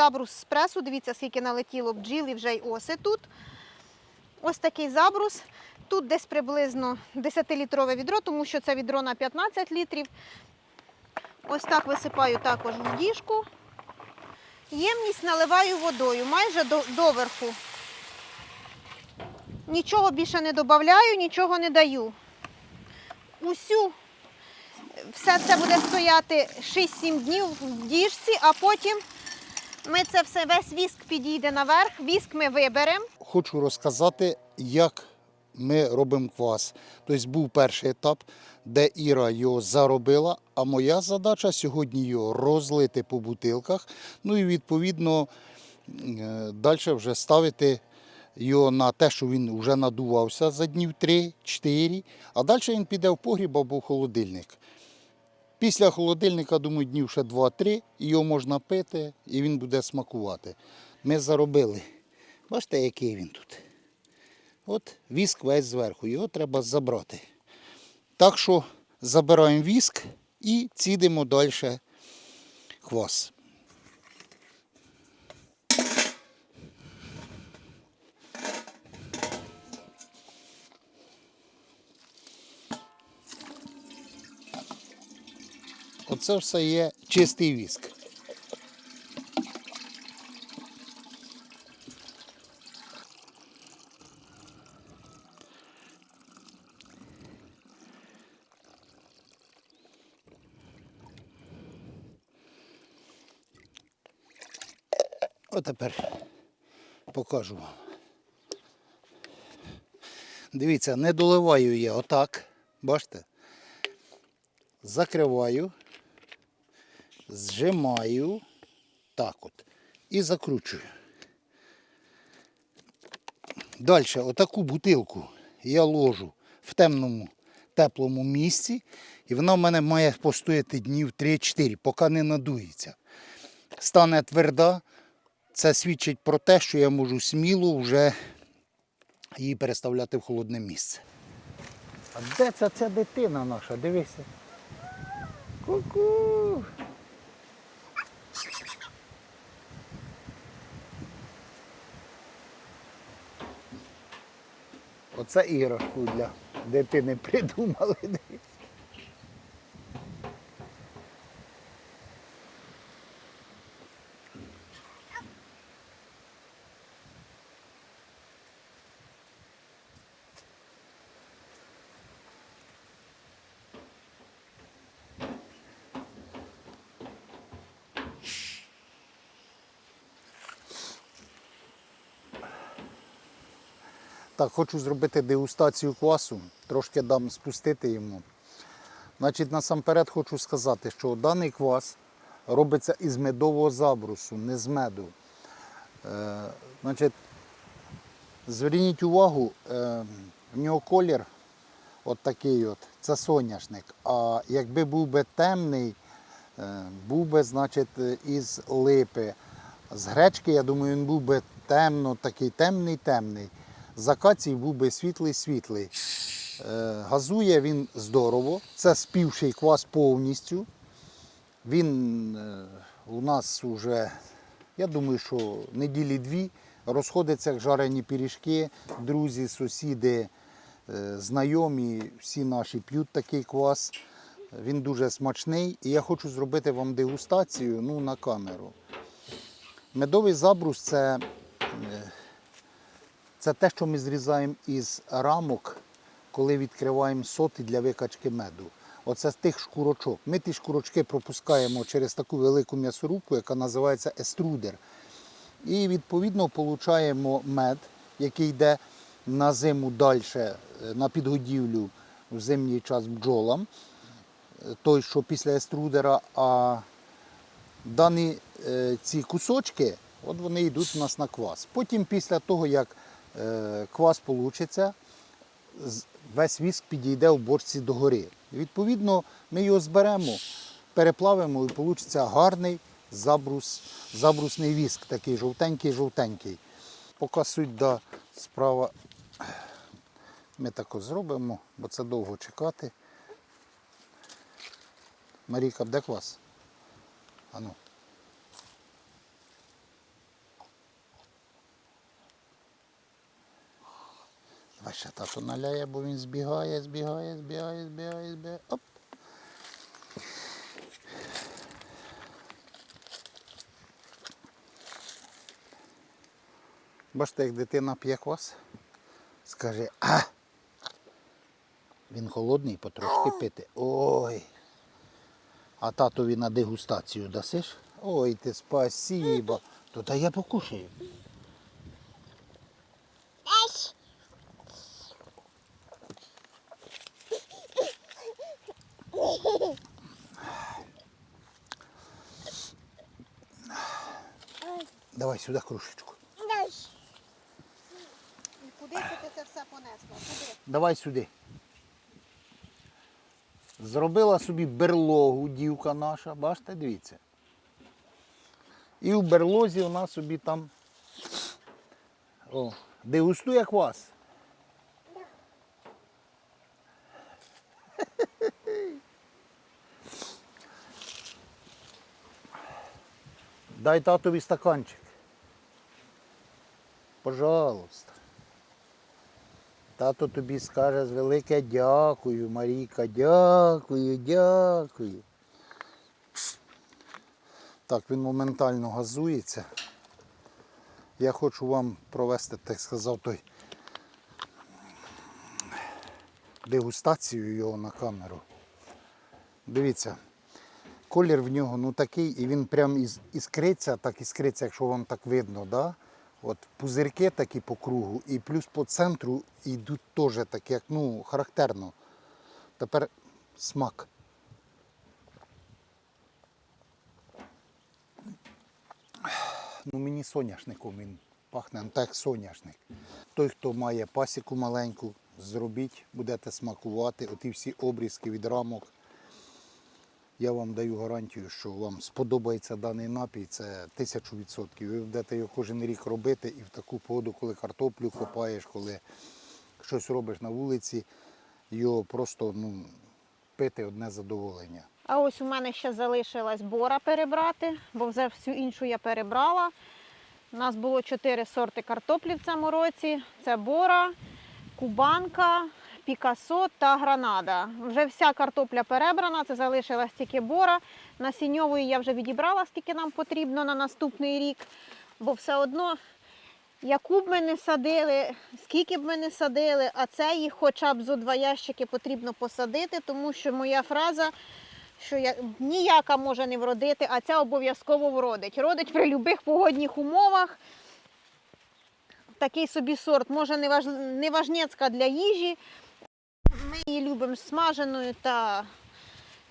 забрус з пресу. Дивіться, скільки налетіло бджіл і вже й оси тут. Ось такий забрус. Тут десь приблизно 10-літрове відро, тому що це відро на 15 літрів. Ось так висипаю також в діжку. Ємність наливаю водою майже до, доверху. Нічого більше не додаю, нічого не даю. Усю все це буде стояти 6-7 днів в діжці, а потім ми це все, весь віск підійде наверх, віск ми виберемо. Хочу розказати, як ми робимо квас. Тобто був перший етап, де Іра його заробила, а моя задача сьогодні його розлити по бутилках. Ну і відповідно далі вже ставити його на те, що він вже надувався за днів 3-4, а далі він піде в погріб або в холодильник. Після холодильника, думаю, днів ще 2-3, його можна пити, і він буде смакувати. Ми заробили. Бачите, який він тут. От віск весь зверху, його треба забрати. Так що забираємо віск і цідимо далі квас. Оце все є чистий віск. Отепер покажу вам. Дивіться, не доливаю я отак. Бачите? Закриваю, зжимаю так от і закручую. Далі отаку бутилку я ложу в темному, теплому місці, і вона в мене має постояти днів 3-4, поки не надується. Стане тверда, це свідчить про те, що я можу сміло вже її переставляти в холодне місце. А де ця, ця дитина наша? Дивися. Ку-ку. Оце іграшку для дитини придумали. Так, хочу зробити дегустацію квасу, трошки дам спустити йому. Значить, насамперед хочу сказати, що даний квас робиться із медового забрусу, не з меду. Е, значить, зверніть увагу, е, в нього колір от такий от, це соняшник. А якби був би темний, е, був би, значить, із липи. З гречки, я думаю, він був би темно, такий темний-темний. З акації був би світлий-світлий. Е, Газує він здорово. Це співший квас повністю. Він е, у нас вже, я думаю, що неділі дві розходиться як жарені пиріжки. Друзі, сусіди, е, знайомі, всі наші п'ють такий квас. Він дуже смачний. І я хочу зробити вам дегустацію ну, на камеру. Медовий забрус це, це те, що ми зрізаємо із рамок, коли відкриваємо соти для викачки меду. Оце з тих шкурочок. Ми ті шкурочки пропускаємо через таку велику м'ясорубку, яка називається еструдер. І відповідно отримуємо мед, який йде на зиму далі, на підгодівлю в зимній час бджолам. Е, Той, що після еструдера, а дані е, ці кусочки, от вони йдуть у нас на квас. Потім, після того, як е, квас вийде, весь віск підійде в бочці догори. Відповідно, ми його зберемо, переплавимо і вийде гарний забрус, забрусний віск, такий жовтенький-жовтенький. Поки суть да, справа ми так зробимо, бо це довго чекати. Марійка, де квас? Ану. Ще тато наляє, бо він збігає, збігає, збігає, збігає, збігає. Оп. Бачите, як дитина п'є квас, скаже, а! Він холодний, потрошки пити. Ой. А татові на дегустацію дасиш? Ой, ти спасіба. То та я покушаю. Давай сюди кружечку. Куди ти це все понесла? Куди? Давай сюди. Зробила собі берлогу дівка наша, бачите, дивіться. І в берлозі вона собі там о, дегустує квас. Дай татові стаканчик. Пожалуйста. Тато тобі скаже з велике дякую, Марійка, дякую, дякую. Так, він моментально газується. Я хочу вам провести, так сказав, той дегустацію його на камеру. Дивіться, колір в нього ну такий, і він прям іскриться, так іскриться, якщо вам так видно, да? От пузирки такі по кругу, і плюс по центру йдуть теж так, як ну, характерно. Тепер смак. Ну, мені соняшником він пахне, ну, так соняшник. Той, хто має пасіку маленьку, зробіть, будете смакувати. Оті всі обрізки від рамок. Я вам даю гарантію, що вам сподобається даний напій, це тисячу відсотків. Ви будете його кожен рік робити і в таку погоду, коли картоплю копаєш, коли щось робиш на вулиці, його просто ну, пити одне задоволення. А ось у мене ще залишилась бора перебрати, бо вже всю іншу я перебрала. У нас було чотири сорти картоплі в цьому році. Це бора, кубанка, пікасо та гранада. Вже вся картопля перебрана, це залишилась тільки бора. Насінньової я вже відібрала, скільки нам потрібно на наступний рік, бо все одно. Яку б ми не садили, скільки б ми не садили, а це їх хоча б зо два ящики потрібно посадити, тому що моя фраза, що я, ніяка може не вродити, а ця обов'язково вродить. Родить при будь-яких погодних умовах. Такий собі сорт, може не важнецька для їжі. Любимо смаженою та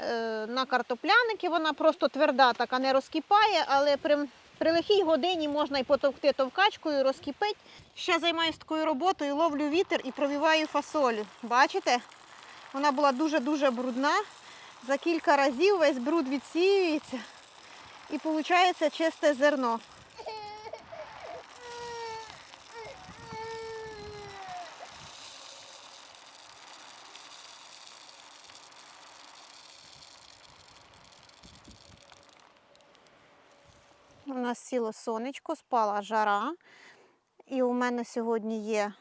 е, на картопляники. Вона просто тверда, така не розкипає, але при, при лихій годині можна і потовкти товкачкою, розкипить. Ще займаюся такою роботою, ловлю вітер і провіваю фасолю. Бачите? Вона була дуже-дуже брудна. За кілька разів весь бруд відсіюється і виходить чисте зерно. Нас сіло сонечко, спала жара. І у мене сьогодні є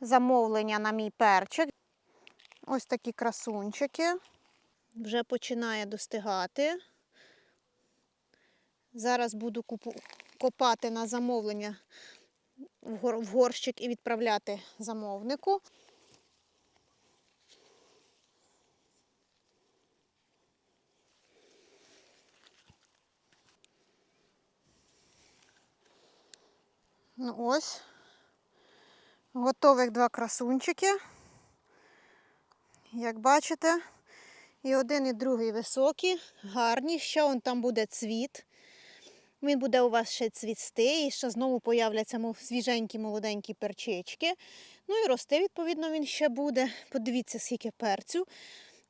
замовлення на мій перчик. Ось такі красунчики. Вже починає достигати. Зараз буду копати на замовлення в горщик і відправляти замовнику. Ну ось. Готових два красунчики. Як бачите, і один, і другий високі, гарні. Ще он там буде цвіт. Він буде у вас ще цвісти, і ще знову появляться свіженькі молоденькі перчички. Ну і рости, відповідно, він ще буде. Подивіться, скільки перцю.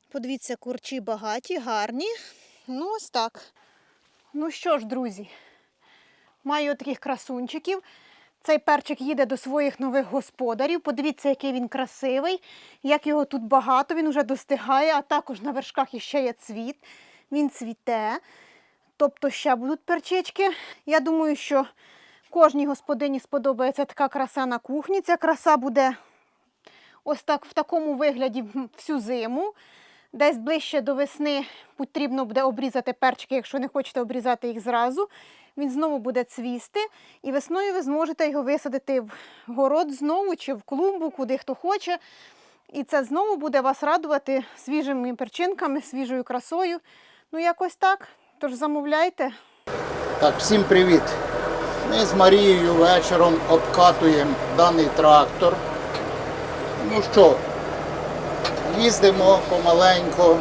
Подивіться, курчі багаті, гарні. Ну, ось так. Ну що ж, друзі, маю таких красунчиків. Цей перчик їде до своїх нових господарів. Подивіться, який він красивий, як його тут багато, він вже достигає, а також на вершках іще є цвіт. Він цвіте. Тобто ще будуть перчички. Я думаю, що кожній господині сподобається така краса на кухні. Ця краса буде ось так в такому вигляді всю зиму. Десь ближче до весни потрібно буде обрізати перчики, якщо не хочете обрізати їх зразу. Він знову буде цвісти, і весною ви зможете його висадити в город знову чи в клумбу, куди хто хоче. І це знову буде вас радувати свіжими перчинками, свіжою красою. Ну, якось так. Тож замовляйте. Так, всім привіт. Ми з Марією вечором обкатуємо даний трактор. Ну що, їздимо помаленько.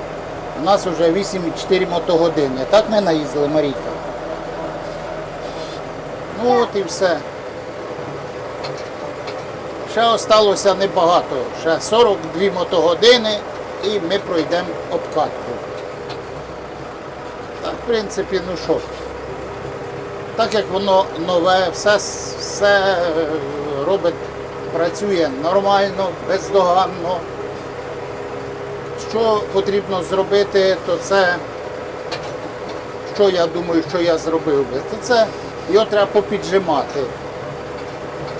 У нас вже 8,4 мотогодини. Так ми наїздили, Марійка? Ну от і все. Ще осталося небагато. Ще 42 мотогодини і ми пройдемо обкатку. Так, в принципі, ну що так як воно нове, все, все е, робить, працює нормально, бездоганно. Що потрібно зробити, то це, що я думаю, що я зробив би, то це його треба попіджимати.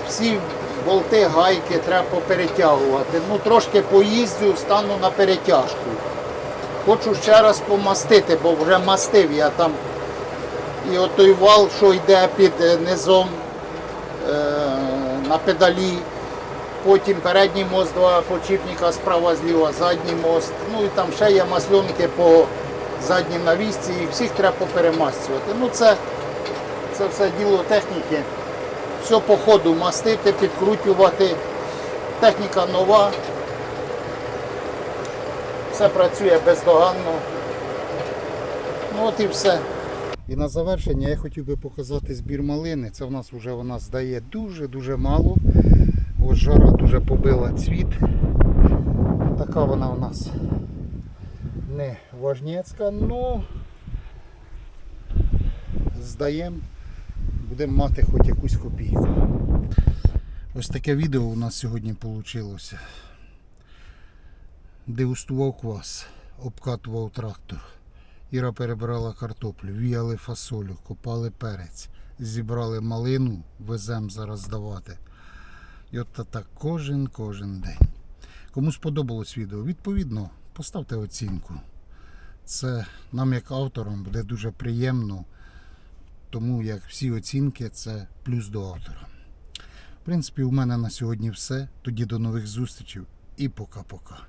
Всі болти, гайки треба поперетягувати. Ну, трошки поїздю, стану на перетяжку. Хочу ще раз помастити, бо вже мастив я там і от той вал, що йде під низом е, на педалі. Потім передній мост, два почіпника справа зліва, задній мост. Ну і там ще є масльонки по задній навісці, і всіх треба поперемастювати. Ну це, це все діло техніки. Все по ходу мастити, підкрутювати. Техніка нова. Все працює бездоганно. Ну от і все. І на завершення я хотів би показати збір малини. Це в нас вже вона здає дуже-дуже мало. Ось жара дуже побила цвіт. Така вона у нас не важнецька, але здаємо, будемо мати хоч якусь копійку. Ось таке відео у нас сьогодні вийшло. Дегустував квас, обкатував трактор. Іра перебирала картоплю, віяли фасолю, копали перець, зібрали малину, веземо зараз здавати. І от так кожен кожен день. Кому сподобалось відео, відповідно, поставте оцінку. Це нам, як авторам, буде дуже приємно, тому як всі оцінки це плюс до автора. В принципі, у мене на сьогодні все. Тоді до нових зустрічей і пока-пока.